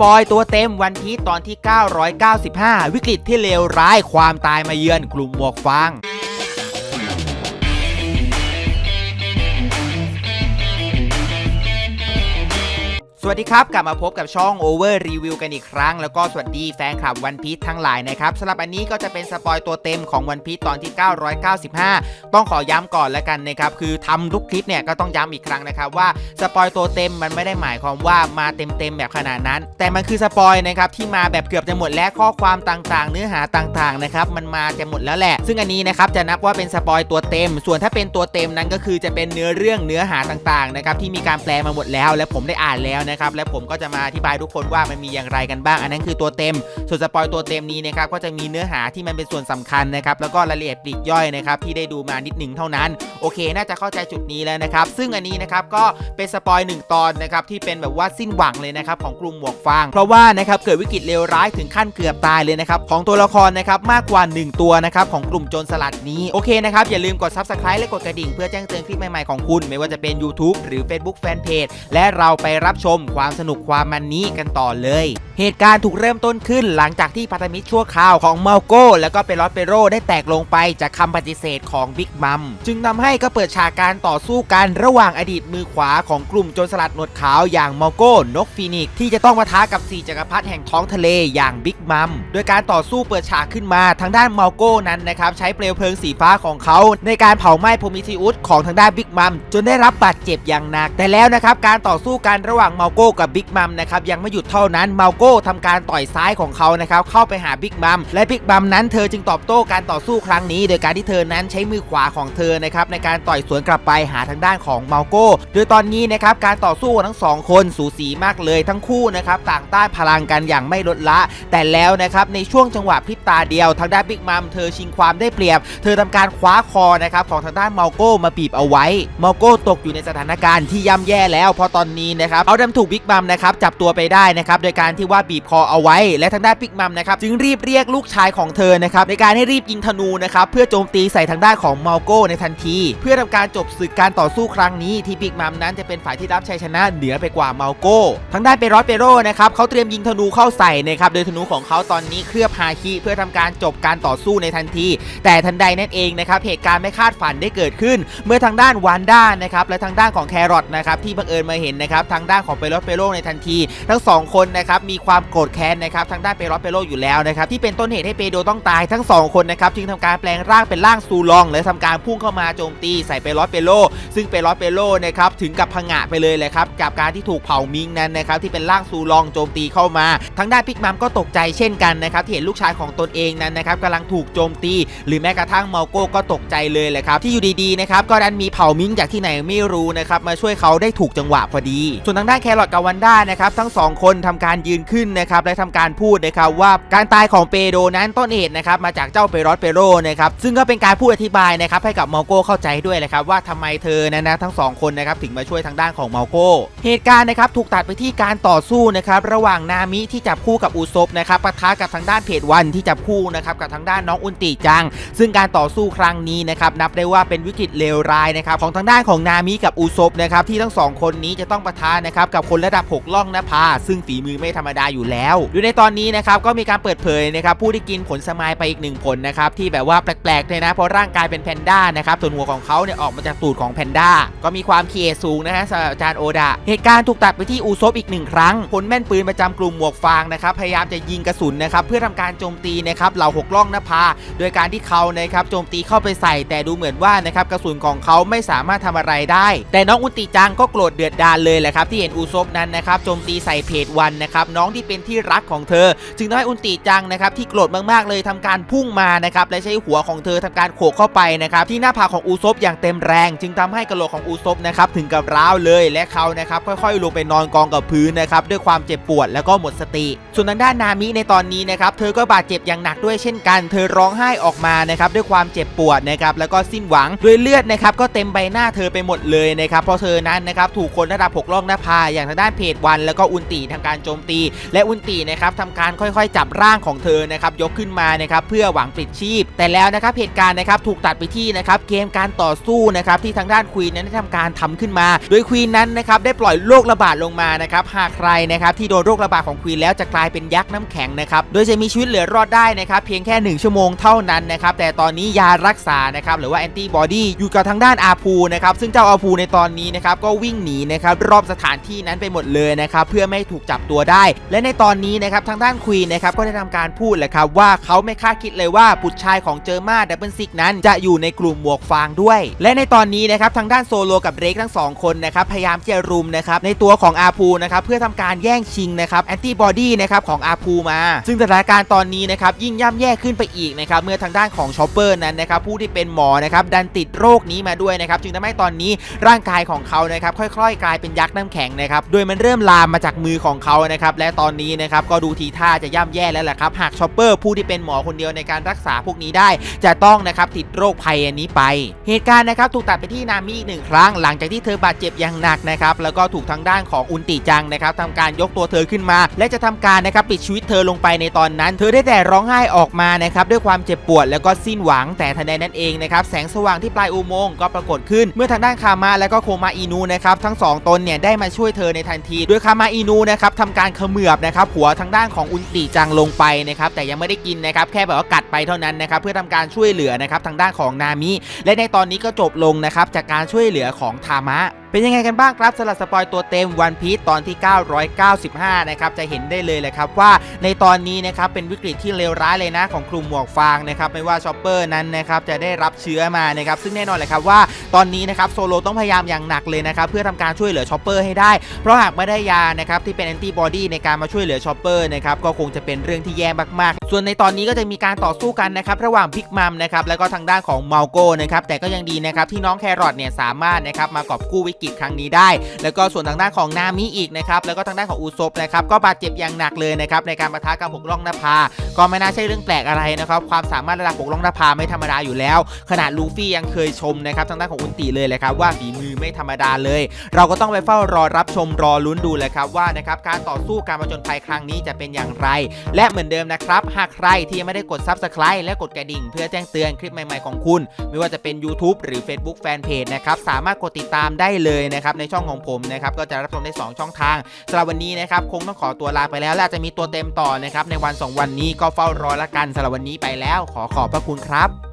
ปอยตัวเต็มวันพีชตอนที่ 995 วิกฤตที่เลวร้ายความตายมาเยือนกลุ่มหมวกฟาง สวัสดีครับ กลับมาพบกับช่อง Over Review กันอีกครั้ง แล้วก็สวัสดีแฟนคลับวันพี e ทั้งหลายนะครับสำหรับอันนี้ก็จะเป็นสปอยตัวเต็มของวันพี e ตอนที่ 995 ต้องขอย้ำก่อนแล้วกันนะครับคือทำทุกคลิปเนี่ยก็ต้องย้ำอีกครั้งนะครับว่าสปอยตัวเต็มมันไม่ได้หมายความว่ามาเต็มๆแบบขนาดนั้น แต่มันคือสปอยนะครับที่มาแบบเกือบจะหมดแล้วข้อความต่างๆ เนื้อหาต่างๆนะครับมันมาจะหมดแล้วแหละ ซึ่งอันนี้นะครับจะนับว่าเป็นสปอยตัวเต็ม ส่วนถ้าเป็นตัวเต็มนั้นก็คือจะเป็นเนื้อเรื่องเนื้อหาต่างๆนะครับที่มีการแปลมาหมดแล้ว และผมได้อ่านแล้วนะครับ และผมก็จะมาอธิบายทุกคนว่ามันมีอย่างไรกันบ้าง อันนั้นคือตัวเต็ม ส่วนสปอยตัวเต็มนี้นะครับก็จะมีเนื้อหาที่มันเป็นส่วนสำคัญนะครับ แล้วก็รายละเอียดปลีกย่อยนะครับที่ได้ดูมานิดหนึ่งเท่านั้น โอเค น่าจะเข้าใจจุดนี้แล้วนะครับ ซึ่งอันนี้นะครับก็เป็นสปอยหนึ่งตอนนะครับที่เป็นแบบว่าสิ้นหวังเลยนะครับของกลุ่มหมวกฟาง เพราะว่านะครับเกิดวิกฤตเลวร้ายถึงขั้นเกือบตายเลยนะครับของตัวละครนะครับมากกว่า 1 ตัวนะครับของกลุ่มโจรสลัดนี้โอเคนะครับอย่าลืมกด subscribe และกดกระดิ่งเพื่อแจ้งเตือนคลิปใหม่ๆของคุณ ไม่ว่าจะเป็น YouTube หรือ Facebook Fanpage และเราไปรับชมความสนุกความมันนี้กันต่อเลย เหตุการณ์ถูกเริ่มต้นขึ้นหลังจากที่พันธมิตรชั่วคราวของเมาโก้ แล้วก็เปรอสเปโรได้แตกลงไปจากคำปฏิเสธของบิ๊กมัมจึงทำให้ก็เปิดฉากการต่อสู้กันระหว่างอดีตมือขวาของกลุ่มโจรสลัดหนวดขาวอย่างเมาโก้นกฟีนิกที่จะต้องมาท้ากับสี่จักรพรรดิแห่งท้องทะเลอย่างบิ๊กมัมโดยการต่อสู้เปิดฉากขึ้นมาทางด้านเมาโก้นั้นนะครับใช้เปลวเพลิงสีฟ้าของเขา ในการเผาไหม้โพมิทิอุสของทางด้านบิ๊กมัมจนได้รับบาดเจ็บอย่างหนัก แต่แล้วนะครับการต่อสู้กันระหว่างเมาโก้กับบิ๊กมัมนะครับยังไม่หยุดเท่านั้นเมาโก้ทำการต่อยซ้ายของเขานะครับเข้าไปหาบิ๊กมัมและบิ๊กมัมนั้นเธอจึงตอบโต้การต่อสู้ครั้งนี้ โดยการที่เธอนั้นใช้มือขวาของเธอนะครับในการต่อยสวนกลับไปหาทางด้านของเมาโก้โดยตอนนี้นะครับการต่อสู้ของทั้งสองคนสูสีมากเลยทั้งคู่นะครับต่างต้านพลังกันอย่างไม่ลดละ แต่แล้วนะครับในช่วงจังหวะพริบตาเดียวทางด้านบิ๊กมัมเธอชิงความได้เปรียบ เธอทำการคว้าคอนะครับของทางด้านเมาโก้มาบีบเอาไว้เมาโก้ตกอยู่ในสถานการณ์ที่ย่ำแย่แล้วพราะตอนนี้นะครับเอาดำถูกบิ๊กมัมนะครับจับตัวไปได้นะครับโดยการที่ว่าบีบคอเอาไว้ และทางด้านบิ๊กมัมนะครับจึงรีบเรียกลูกชายของเธอนะครับในการให้รีบยิงธนูนะครับเพื่อโจมตีใส่ทางด้านของเมาโก้ในทันที เพื่อทำการจบศึกการต่อสู้ครั้งนี้ที่บิ๊กมัมนั้นจะเป็นฝ่ายที่รับชัยชนะเหนือไปกว่าเมาโก้ทางด้านเปโรสเปโรนะครับเขาเตรียมยิงธนูเข้าใส่นะครับโดยธนูของเขาตอนนี้เคลือบฮาคิเพื่อทำการจบการต่อสู้ในทันที แต่ทันใดนั่นเองนะครับเหตุการณ์ไม่คาดฝันได้เกิดขึ้น เมื่อทางด้านวานด้านะครับและทางด้านของแครอทนะครับที่บังเอิญมาเห็นนะครับทางด้านของเปโรสเปโรในทันที ทั้งสองคนนะครับมีความโกรธแค้นนะครับทางด้านเปโรสเปโรอยู่แล้วนะครับที่เป็นต้นเหตุให้เปโดต้องตายทั้งสองคนนะครับจึงทำการแปลงร่างเป็นร่างซูลอง และทำการพุ่งเข้ามาโจมตีใส่เปโรสเปโรซึ่งเปโรสเปโรนะครับถึงกับพังงะไปเลยเลยครับกับการที่ถูกเผามิงนั้นนะครับที่เป็นร่างซูลองโจมตีเข้ามาทางด้านพิกมัมก็ตกใจเช่นกันนะครับที่เห็นลูกชายของตนเองนั้นนะครับกำลังถูกโจมตี หรือแม้กระทั่งเมาโก้ก็ตกใจเลยแหละครับที่อยู่ดีๆนะครับก็ดันมีเผามิงจากที่ไหนไม่รู้นะครับมาช่วยเขาได้ถูกจังหวะพอดี ส่วนทางด้านแครลอทกับวันด้านะครับทั้งสองคนทำการยืนขึ้นนะครับและทำการพูดนะครับว่าการตายของเปโดนั้นต้นเหตุนะครับมาจากเจ้าเปโรสเปโรนะครับซึ่งก็เป็นการพูดอธิบายนะครับให้กับมาโก้เข้าใจด้วยแหละครับว่าทำไมเธอนะนะทั้งสองคนนะครับถึงมาช่วยทางด้านของมาโก้เหตุการณ์นะครับถูกตัดไปที่การต่อสู้นะครับระหว่างนามิที่จับคู่กับอุซบนะครับปะทะกับทางด้านเพจวันที่จับคู่นะครับกับทางด้านน้องอุนติจัง ซึ่งการต่อสู้ครั้งนี้นะครับนับได้ว่าเป็นวิกฤตเลวร้ายนะครับของทางด้านของนามิกับอุซบนะครับที่ทั้งสองคนนี้จะต้องปะทะนะครับกับคนระดับ 6 ล่องนภาซึ่งฝีมือไม่ธรรมดาอยู่แล้วโดยในตอนนี้นะครับก็มีการเปิดเผยนะครับผู้ที่กินผลสมายไปอีกหนึ่งผลนะครับที่แบบว่าแปลกๆเลยนะ เพราะร่างกายเป็นแพนด้านะครับส่วนหัวของเขาเนี่ยออกมาจากตูดของแพนด้าก็มีความเคียสูงนะฮะสำหรับอาจารย์โอดะเหตุการณ์ถูกตัดไปที่อุซบอีกหนึ่งครั้งผลแม่นปืนประจำกลุ่มหมวกฟางนะครับพยายามจะยิงกระสุนนะครับเพื่อทำการโจมตีนะครับเหล่าหกล่องนภาโดยการที่เขานะครับโจมตีเข้าไปใส่ แต่ดูเหมือนว่านะครับกระสุนของเขาไม่สามารถทำอะไรได้ แต่น้องอุติจังก็โกรธเดือดดาลเลยแหละครับที่เห็นอุซบนั้นนะครับโจมตีใส่เพจวันนะครับน้องที่เป็นที่รักของเธอ จึงทำให้อุนติจังนะครับที่โกรธมากๆเลยทำการพุ่งมานะครับและใช้หัวของเธอทำการโขกเข้าไปนะครับที่หน้าผากของอุซบอย่างเต็มแรง จึงทำให้กระโหลกของอุซบนะครับถึงกับร้าวเลยและเขานะครับค่อยๆ ลงไปนอนกองกับพื้นนะครับด้วยความเจ็บปวดแล้วก็หมดสติ ส่วนทางด้านนามิในตอนนี้นะครับเธอก็บาดเจ็บอย่างหนักด้วยเช่นกัน เธอร้องไห้ออกมานะครับด้วยความเจ็บปวดนะครับแล้วก็สิ้นหวังด้วยเลือดนะครับก็เต็มใบหน้าเธอไปหมดเลยนะครับเพราะเธอนั้นนะครับถูกคนระดับหกล่องหน้าพาอย่างทางด้านเพจวัน แล้วก็อุนตีทำการโจมตี และอุนตีนะครับทำการค่อยๆ จับร่างของเธอนะครับยกขึ้นมานะครับเพื่อหวังปลิดชีพ แต่แล้วนะครับเหตุการณ์นะครับถูกตัดไปที่นะครับเกมการต่อสู้นะครับที่ทางด้านควีนนั้นได้ทำการทำขึ้นมา โดยควีนนั้นนะครับได้ปล่อยโรคระบาดลงมานะครับหากใครนะครับที่โดนโรคระบาดของควีนแล้วจะกลายเป็นยักษ์น้ำแข็งนะครับโดยจะมีชีวิตเหลือรอดได้นะครับเพียงแค่ 1 ชั่วโมงเท่านั้นนะครับแต่ตอนนี้ยารักษานะครับหรือว่าแอนติบอดีอยู่กับทางด้านอาภูนะครับซึ่งเจ้าอาภูในตอนนี้นะครับก็วิ่งหนีนะครับรอบสถานที่นั้นไปหมดเลยนะครับเพื่อไม่ให้ถูกจับตัวได้ และในตอนนี้นะครับทางด้านควีนนะครับก็ได้ทำการพูดแหละครับว่าเขาไม่คาดคิดเลยว่าบุตรชายของเจอมาดับเบิลซิกนั้นจะอยู่ในกลุ่มหมวกฟางด้วย และในตอนนี้นะครับทางด้านโซโลกับเรกทั้งสองคนนะครับพยายามจะรุมนะครับในตัวของอาภูนะครับเพื่อทำการแย่งชิงนะครับแอนติบอดีนะครับของอาภูมา ซึ่งสถานการณ์ตอนนี้นะครับยิ่งย่ำแย่ขึ้นไปอีกนะครับเมื่อทางด้านของชอปเปอร์นั้นนะครับผู้ที่เป็นหมอนะครับดันติดโรคนี้มาด้วยนะครับจึงทำให้ตอนนี้ร่างกายของเขานะครับค่อย ๆ กลายเป็นยักษ์น้ำแข็งนะครับโดยมันเริ่มลามมาจากมือของเขานะครับและตอนนี้นะครับก็ดูทีท่าจะย่ำแย่แล้วแหละครับหากชอปเปอร์ผู้ที่เป็นหมอคนเดียวในการรักษาพวกนี้ได้ จะต้องนะครับติดโรคภัยอันนี้ไป เหตุการณ์นะครับถูกตัดไปที่นามิอีกหนึ่งครั้ง หลังจากที่เธอบาดเจ็บอย่างหนักนะครับแล้วก็ถูกทางด้านของอุนติจังนะครับทำการยกตัวเธอขึ้นมา และจะทำการนะครับปิดชีวิตเธอลงไปในตอนนั้น เธอได้แต่ร้องไห้ออกมานะครับด้วยความเจ็บปวดแล้วก็สิ้นหวังแต่ทันใดนั้นเองนะครับแสงสว่างที่ปลายอุโมงค์ก็ปรากฏขึ้น เมื่อทางด้านคามาและก็โคมาอินูนะครับทั้งสองตนเนี่ยได้มาช่วยเธอในทันที โดยคามาอินูนะครับทำการเขมือบนะครับหัวทางด้านของอุนติจังลงไปนะครับแต่ยังไม่ได้กินนะครับแค่แบบว่ากัดไปเท่านั้นนะครับเพื่อทำการช่วยเหลือนะครับทางด้านของนามิและในตอนนี้ก็จบลงนะครับจากการช่วยเหลือของทามะ เป็นยังไงกันบ้างครับสำหรับสปอยตัวเต็มวันพี e ตอนที่ 995 นะครับจะเห็นได้เลยแหละครับว่าในตอนนี้นะครับเป็นวิกฤตที่เลวร้ายเลยนะของกลุ่มหมวกฟางนะครับไม่ว่าชอปเปอร์นั้นนะครับจะได้รับเชื้อมานะครับซึ่งแน่นอนเลยครับว่าตอนนี้นะครับโซโลต้องพยายามอย่างหนักเลยนะครับเพื่อทำการช่วยเหลือชอปเปอร์ให้ได้ เพราะหากไม่ได้ยานะครับที่เป็นแอนติบอดีในการมาช่วยเหลือชอปเปอร์นะครับก็คงจะเป็นเรื่องที่แย่มากๆ ส่วนในตอนนี้ก็จะมีการต่อสู้กันนะครับระหว่างพิกมัมนะครับแล้วก็ทางด้านของเมาโก้นะครับแต่ก็ยังดีนะครับที่น้องแครอทเนี่ยสามารถนะครับมากอบกู้วิกฤตครั้งนี้ได้ แล้วก็ส่วนทางด้านของนามิอีกนะครับแล้วก็ทางด้านของอูซบนะครับก็บาดเจ็บอย่างหนักเลยนะครับในการประทะกับหกล่องนภาก็ไม่น่าใช่เรื่องแปลกอะไรนะครับความสามารถระดับหกล่องนภาไม่ธรรมดาอยู่แล้ว ขนาดลูฟี่ยังเคยชมนะครับทางด้านของอุนติเลยเลยครับว่าฝีมือไม่ธรรมดาเลย เราก็ต้องไปเฝ้ารอรับชมรอลุ้นดูเลยครับว่านะครับการต่อสู้การผจญภัยครั้งนี้จะเป็นอย่างไร และเหมือนเดิมนะครับหากใครที่ยังไม่ได้กด Subscribe และกดกระดิ่ง เพื่อแจ้งเตือนคลิปใหม่ๆของคุณ ไม่ว่าจะเป็น YouTube หรือ Facebook Fanpage นะครับสามารถกดติดตามได้เลยนะครับในช่องของผมนะครับก็จะรับชมได้ 2 ช่องทางสำหรับวันนี้นะครับคงต้องขอตัวลาไปแล้วและจจะมีตัวเต็มต่อนะครับในวัน 2 วันนี้ก็เฝ้ารอละกันสำหรับวันนี้ไปแล้ว ขอขอบพระคุณครับ